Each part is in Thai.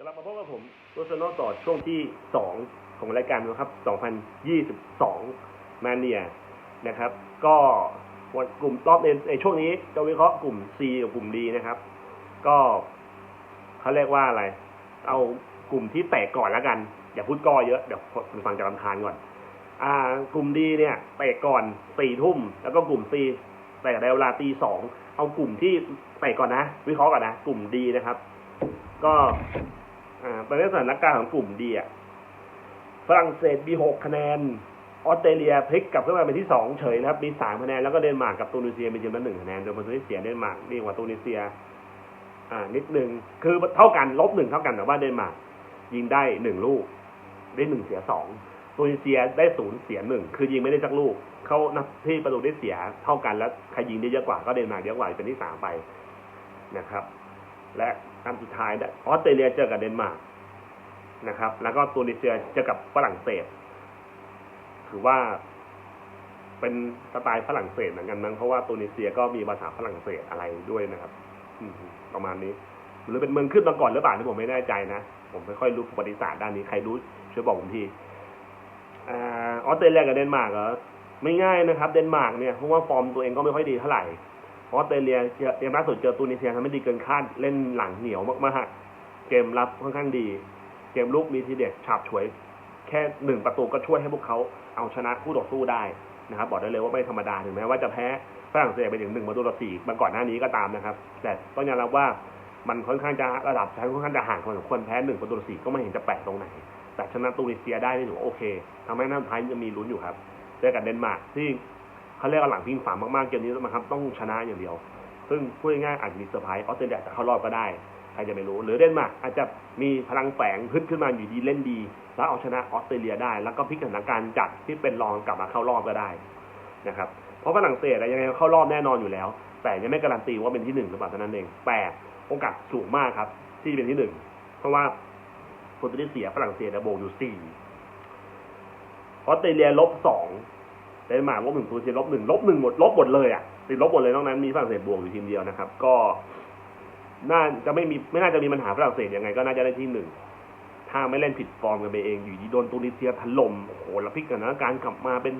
กลับมาพบกับผมตัวสโนต่อช่วงที่ 2 ของรายการนะครับ 2022 มาเนียนะครับ ก็วันกลุ่มรอบในในช่วงนี้จะวิเคราะห์กลุ่ม C กับกลุ่ม D นะครับ ก็เขาเรียกว่าอะไร เอากลุ่มที่แตกก่อนแล้วกัน อย่าพูดก้อเยอะ เดี๋ยวคุณฟังจะรำคาญก่อน อ่ากลุ่ม D เนี่ย แตกก่อนสี่ทุ่ม แล้วก็กลุ่ม C แตกในเวลาตีสอง เอากลุ่มที่แตกก่อนนะ วิเคราะห์ก่อนนะ กลุ่ม D นะครับก็ อ่าตอนนี้สถานการณ์ของกลุ่มดีอะฝรั่งเศสมีหกคะแนน ออสเตรเลียพลิกกลับขึ้นมาเป็นที่สองเฉยนะครับมีสามคะแนนแล้วก็เดนมาร์กกับตูนิเซียมีทีมละหนึ่งคะแนนโดยประตูที่เสียเดนมาร์กดีกว่าตูนิเซีย อ่า นิดหนึ่งคือเท่ากันลบหนึ่งเท่ากันแต่ว่าเดนมาร์กยิงได้หนึ่งลูก ได้หนึ่งเสียสองตูนิเซียได้ศูนย์เสียหนึ่งคือยิงไม่ได้สักลูกเขานับที่ประตูได้เสียเท่ากันแล้วใครยิงได้เยอะกว่าก็เดนมาร์กเยอะกว่าเป็นที่สามไปนะครับ และอันสุดท้ายออสเตรเลียเจอกับเดนมาร์กนะครับ แล้วก็ตูนิเซียเจอกับฝรั่งเศส ถือว่าเป็นสไตล์ฝรั่งเศสเหมือนกันมั้งเพราะว่าตูนิเซียก็มีภาษาฝรั่งเศสอะไรด้วยนะครับประมาณนี้หรือเป็นเมืองขึ้นมาก่อนหรือเปล่าที่ผมไม่แน่ใจนะผมไม่ค่อยรู้ประวัติศาสตร์ด้านนี้ใครรู้ช่วยบอกผมทีออสเตรเลียกับเดนมาร์กเหรอไม่ง่ายนะครับ เดนมาร์กเนี่ยเพราะว่าฟอร์มตัวเองก็ไม่ค่อยดีเท่าไหร่ ออสเตรเลียเกมล่าสุดเจอตูนิเซียทำให้ดีเกินคาดเล่นหลังเหนียวมากๆ เกมรับค่อนข้างดี เกมลุกมีทีเด็ดฉาบฉวย แค่หนึ่งประตูก็ช่วยให้พวกเขาเอาชนะคู่ต่อสู้ได้นะครับ บอกได้เลยว่าไม่ธรรมดาถึงแม้ว่าจะแพ้ฝรั่งเศสไปถึงหนึ่งประตูต่อสี่มันก่อนหน้านี้ก็ตามนะครับ แต่ต้องยอมรับว่ามันค่อนข้างจะระดับชั้นค่อนข้างจะห่างพอสมควรแพ้หนึ่งประตูต่อสี่ก็ไม่เห็นจะแปลกตรงไหน แต่ชนะตูนิเซียได้นี่ถือว่าโอเคทำให้น้าท้ายยังมีลุ้นอยู่ครับเจอกับเดนมาร์กที่ เขาเรียกว่าหลังพิงฝามากๆเกมนี้นะครับต้องชนะอย่างเดียว ซึ่งพูดง่ายๆอาจจะมีเซอร์ไพรส์ออสเตรเลียอาจจะเข้ารอบก็ได้ใครจะไม่รู้ หรือเดนมาร์กอาจจะมีพลังแฝงพึ่นขึ้นมาอยู่ดีเล่นดี แล้วเอาชนะออสเตรเลียได้ แล้วก็พลิกสถานการณ์จากที่เป็นรองกลับมาเข้ารอบก็ได้นะครับเพราะฝรั่งเศสอะยังไงเข้ารอบแน่นอนอยู่แล้ว แต่ยังไม่การันตีว่าเป็นที่หนึ่งหรือเปล่าเท่านั้นเองแต่โอกาสสูงมากครับที่เป็นที่หนึ่งเพราะว่าโปรตุเกสเสียฝรั่งเศสโบกอยู่สี่ออสเตรเลียลบสอง เดนมาร์กลบหนึ่งตูนิเซียลบหนึ่งลบหนึ่งหมดลบหมดเลยอะติดลบหมดเลยนอกนั้นมีฝรั่งเศสบวกอยู่ทีมเดียวนะครับ ก็น่าจะไม่มีไม่น่าจะมีปัญหาฝรั่งเศสยังไงก็น่าจะได้ที่หนึ่งถ้าไม่เล่นผิดฟอร์มกันไปเองอยู่ดีโดนตูนิเซียถล่มโอ้โหแล้วพลิกสถานะการกลับมาเป็น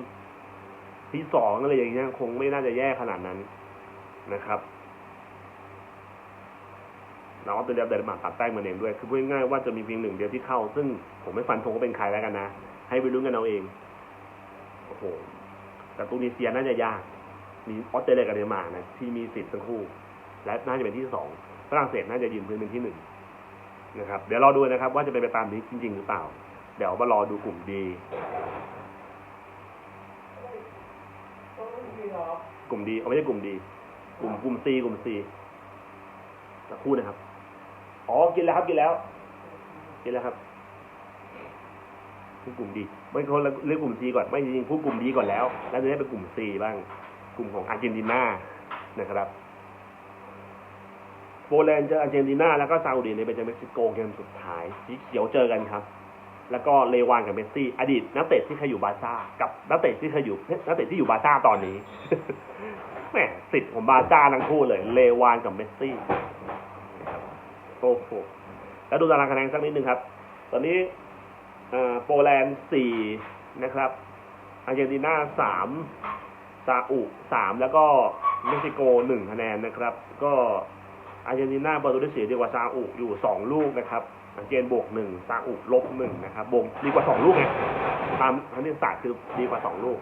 ที่สองอะไรอย่างเงี้ยคงไม่น่าจะแย่ขนาดนั้นนะครับเราก็เป็นเดนมาร์กตัดแต้มมาเองด้วย คือพูดง่ายๆว่าจะมีเพียงหนึ่งเดียวที่เข้า ซึ่งผมไม่ฟันธงว่าเป็นใครแล้วกันนะ ให้ไปลุ้นกันเอาเอง โอ้โห แต่ตูนิเซียน่าจะยาก มีออสเตรเลียกับเดนมาร์กนะที่มีสิทธิ์ทั้งคู่ และน่าจะเป็นที่สองฝรั่งเศสน่าจะยืนพื้นเป็นที่หนึ่งนะครับเดี๋ยวรอดูนะครับ ว่าจะเป็นไปตามนี้จริง ๆ หรือเปล่า เดี๋ยวมารอดูกลุ่มดี กลุ่มดีเอาไม่ใช่กลุ่มดี กลุ่มกลุ่มซีกลุ่มซีสักครู่นะครับ อ๋อ กินแล้วครับ กินแล้ว กินแล้วครับ พูดกลุ่มดีไม่คนละเรื่องกลุ่มซีก่อนไม่จริงๆพูดกลุ่มดีก่อนแล้ว แล้วจะได้เป็นกลุ่มซีบ้าง กลุ่มของอาร์เจนตินานะครับโปแลนด์เจออาร์เจนตินาแล้วก็ซาอุดิอาระเบียเจอเม็กซิโกเกมสุดท้ายสีเขียวเจอกันครับ แล้วก็เลวานกับเมสซี่ อดีตนักเตะที่เคยอยู่บาซ่ากับนักเตะที่เคยอยู่นักเตะที่อยู่บาซ่าตอนนี้แหมสิทธิ์ของบาซ่าทั้งคู่เลย เลวานกับเมสซี่โอ้โหแล้วดูตารางคะแนนสักนิดนึงครับ ตอนนี้ โปแลนด์สี่นะครับอาร์เจนตินาสามซาอุสามแล้วก็เม็กซิโกหนึ่งคะแนนนะครับ ก็อาร์เจนตินาประตูได้เสียดีกว่าซาอุอยู่สองลูกนะครับอาร์เจนบวกหนึ่งซาอุลบหนึ่งนะครับบวกดีกว่าสองลูกไงตามคณิตศาสตร์คือดีกว่าสองลูก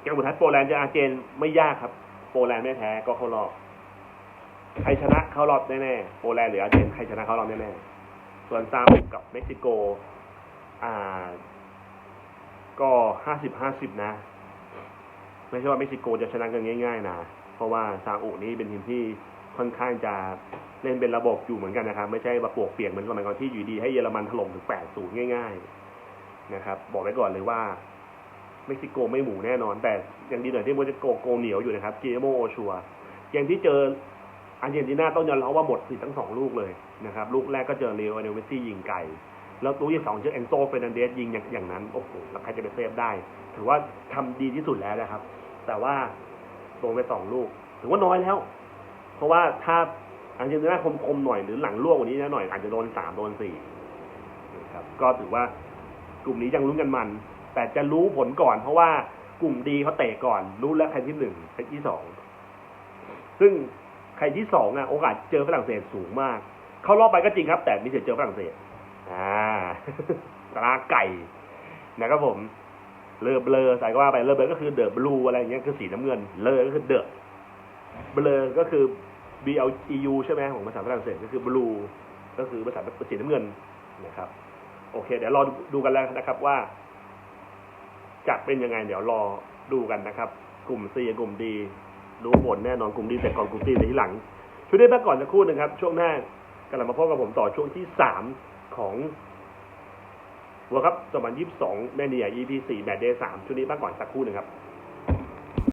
เกมสุท้ายโปแลนด์จะอาร์เจนไม่ยากครับ โปแลนด์ไม่แพ้ก็เข้ารอบใครชนะเข้ารอบแน่ๆโปแลนด์หรืออาร์เจนใครชนะเข้ารอบแน่ๆ ส่วนซาอุกับเม็กซิโก อ่า ก็ห้าสิบห้าสิบนะ ไม่ใช่ว่าเม็กซิโกจะชนะกันง่ายๆนะเพราะว่าซาอุนี่เป็นทีมที่ค่อนข้างจะเล่นเป็นระบบอยู่เหมือนกันนะครับ ไม่ใช่แบบปวกเปียกเหมือนสมัยก่อนที่อยู่ดีให้เยอรมันถล่มถึงแปดศูนย์ง่าย ๆ นะครับ บอกไว้ก่อนเลยว่าเม็กซิโกไม่หมูแน่นอน แต่ยังดีหน่อยที่เม็กซิโกโกเหนียวอยู่นะครับเกโมโอชัวอย่างที่เจอ อาร์เจนตินาต้องยอมรับว่าหมดสิทธิ์ทั้งสองลูกเลยนะครับลูกแรกก็เจอเรโอเนลเมซี่ยิงไกลแล้วลูกที่สองเจอเอนโซเฟรนันเดสยิงอย่างอย่างนั้นโอ้โหแล้วใครจะไปเซฟได้ ถือว่าทำดีที่สุดแล้วนะครับ แต่ว่าโดนไปสองลูก ถือว่าน้อยแล้ว เพราะว่าถ้าอาร์เจนตินาคมๆหน่อยหรือหลังล่วงกว่านี้นะหน่อยอาจจะโดนสามโดนสี่นะครับก็ถือว่ากลุ่มนี้ยังลุ้นกันมัน แต่จะรู้ผลก่อน เพราะว่ากลุ่มดีเขาเตะก่อน รู้แล้วใครที่หนึ่งใครที่สองซึ่ง ใครที่สองอะโอกาสเจอฝรั่งเศสสูงมาก เข้ารอบไปก็จริงครับ แต่มีสิทธิ์เจอฝรั่งเศส อ่าตราไก่นะครับผมเลอเบลอใส่ก็ว่าไปเลอเบลอก็คือเดอะบลูอะไรอย่างเงี้ยคือสีน้ำเงิน เลอก็คือเดอะเบลอก็คือ B L E U ใช่ไหมของภาษาฝรั่งเศสก็คือบลูก็คือภาษาสีน้ำเงินนะครับ โอเค เดี๋ยวรอดูกันแล้วนะครับว่าจะเป็นยังไงเดี๋ยวรอดูกันนะครับ กลุ่ม C กลุ่ม D รู้ผลแน่นอนกลุ่มดีแต่ก่อนกลุ่ม C ในที่หลังช่วยได้พักก่อนสักครู่หนึ่งครับ ช่วงหน้ากำลังมาพบกับผมต่อช่วงที่สามของวัวครับสมัยยี่สิบสองแม่เนีย EP 4แมตช์เดย์3ช่วงนี้พักก่อนสักครู่หนึ่งครับ